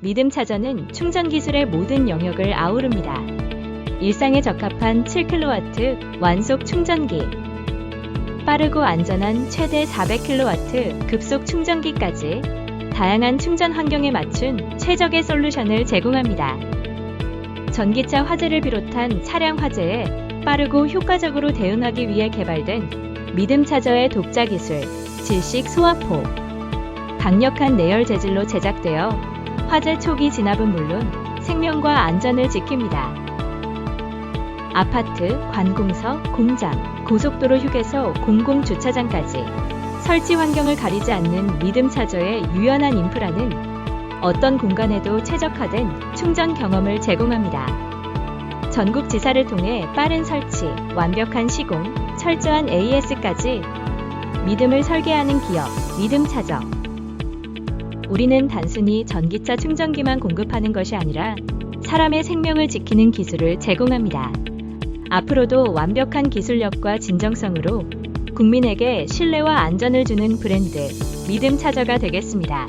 믿음 차저는 충전 기술의 모든 영역을 아우릅니다. 일상에 적합한 7kW 완속 충전기, 빠르고 안전한 최대 400kW 급속 충전기까지 다양한 충전 환경에 맞춘 최적의 솔루션을 제공합니다. 전기차 화재를 비롯한 차량 화재에 빠르고 효과적으로 대응하기 위해 개발된 믿음 차저의 독자 기술 질식 소화포 강력한 내열 재질로 제작되어 화재 초기 진압은 물론 생명과 안전을 지킵니다. 아파트, 관공서, 공장, 고속도로 휴게소, 공공주차장까지 설치 환경을 가리지 않는 믿음 차저의 유연한 인프라는 어떤 공간에도 최적화된 충전 경험을 제공합니다. 전국 지사를 통해 빠른 설치, 완벽한 시공, 철저한 AS까지 믿음을 설계하는 기업, 믿음 차저. 우리는 단순히 전기차 충전기만 공급하는 것이 아니라 사람의 생명을 지키는 기술을 제공합니다. 앞으로도 완벽한 기술력과 진정성으로 국민에게 신뢰와 안전을 주는 브랜드, 믿음 차저가 되겠습니다.